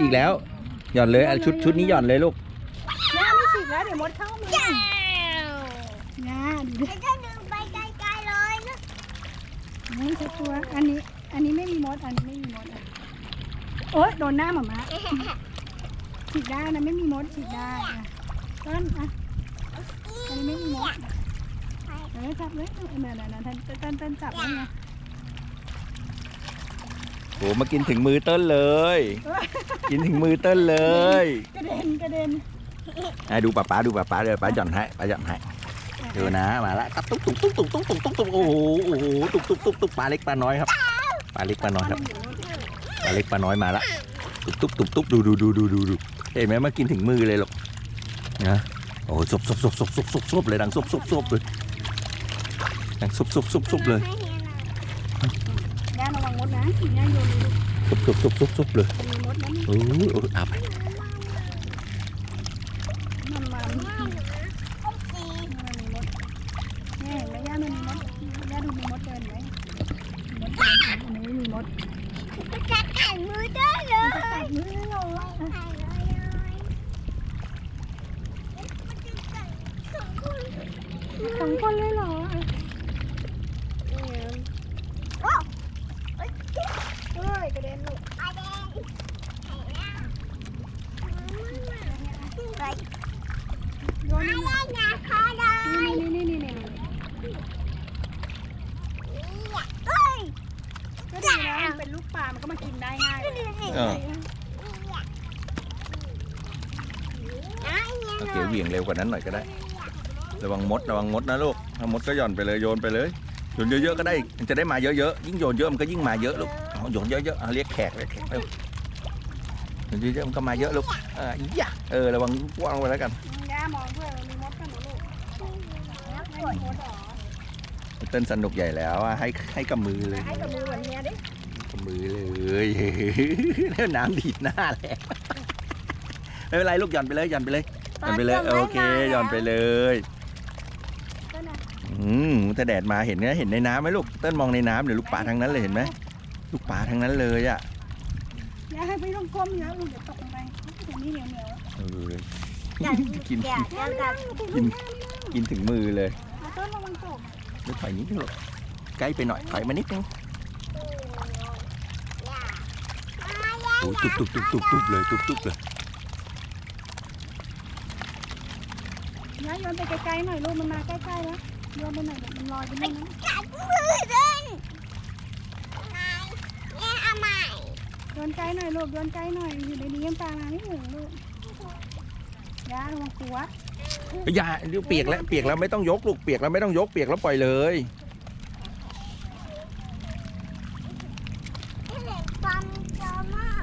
อีกแล้วหย่อนเลยอะชุดชุดนี้หย่อนเลยลูกย่าไม่ฉีกแล้วเดี๋ยวมดเข้ามือแก้วย่าดูดิจะได้ดึงไปไกลๆเลยนะนี่คือตัวอันนี้ อันนี้ไม่มีมด อันนี้ไม่มีมดอะโอ๊ยโดนหน้าหมามาฉีกได้นะไม่มีมดฉีกได้อะต้นอะอันนี้ไม่มีมดเออจับเลยเออเนี่ยเนี่ยเนี่ยต้นต้นต้นจับแล้วไงโหมากินถึงมือเต้นเลย กินถึงมือเต้นเลย กระเด็นกระเด็นอะดูป้าป้าดูป้าป้าเดี๋ยวป้าหย่อนให้ป้าหย่อนให้ดูนะมาละตับตุ๊กตุ๊กตุ๊กตุ๊กตุ๊กตุ๊กตุ๊กตุ๊กโอ้โหโอ้โหตุ๊กตุ๊กตุ๊กตุ๊กปลาเล็กปลาน้อยครับปลาเล็กปลาน้อยครับปลาเล็กปลาน้อยมาละตุ๊กตุ๊กตุ๊กตุ๊กดูดูดูดูดูดูเห็นไหมมากินถึงมือเลยลูกนะโอ้โหซบซบซบซบซบซบซบเลยดังซบซบซบเลยดังซบซบซบซบเลยย่า ระวังมดนะย่าโยนเลยซบซบซบซบซบเลยมีมดนะโอ้ยโอ้ยอาไปมันมันมันโอ้จีมันมีมดเนี่ยเห็นไหมย่ามันมีมดย่าดูมีมดเดินไหมมดเดินอันนี้ไม่มีมดจะกัดมือได้เลมันจะยกัดมือเราอะกัดเลยสองคนสองคนเลยเหรออะ โอ้ เอ้ยกระเด็นลูก อาแดงไป โยนอานี่นะคอเลยนี่นี่นี่นี่ก็ดีนะมันเป็นลูกปลา มันก็มากินได้ง่ายเลยเออโอเคเหวี่ยงเร็วกว่านั้นหน่อยก็ได้ ระวังมดระวังมดนะลูกถ้ามดก็หย่อนไปเลยโยนไปเลยโยนเยอะๆก็ได้มันจะได้มาเยอะๆยิ่งโยนเยอะมันก็ยิ่งมาเยอะลูกโยนเยอะๆเรียกแขกเรียกแขกเร็ว เยอะๆมันก็มาเยอะลูกเอออีหยะเออระวังว่างไว้แล้วกันย่ามองด้วยมันมีมดกันเหรอลูกไม่มีมดหรอเต้นสนุกใหญ่แล้วอะให้ให้กับมือเลยให้กับมือแบบเนี้ยดิกับมือเลยแล้วน้ำดีดหน้าแล้วไม่เป็นไรลูกหย่อนไปเลยหย่อนไปเลยหย่อนไปเลยโอเคหย่อนไปเลยก็นะอืมถ้าแดดมาเห็นไหมเห็นในน้ำไหมลูกเต้นมองในน้ำเดี๋ยวลูกปลาทั้งนั้นเลยเห็นไหมลูกปลาทั้งนั้นเลยอะ อย่าให้ไปต้องก้มเยอะลูกเดี๋ยวตกลงไปตรงนี้เหนียวเหนียวเออกัดกินเดี๋ยวเดี๋ยวกัดกินกินถึงมือเลยต้นระวังตกลูกถอยนิดนึงลูกใกล้ไปหน่อยถอยมานิดนึงโอ้ยตุบตุบตุบตุบตุบเลยตุบตุบเลยย่าโยนไปไกลๆหน่อยลูกมันมาใกล้ๆแล้วโยนไปหน่อยเดี๋ยวมันลอยไปนู่นนะกัดมือเดินนายเนี่ยเอาใหม่ โยนไกลหน่อยลูกโยนไกลหน่อยอยู่ในนี้ยังตามาไม่ถึงลูกยาลงกลัวอย่าเดี๋ยวเปียกแล้วเปียกแล้วไม่ต้องยกลูกเปียกแล้วไม่ต้องยกเปียกแล้วปล่อยเลย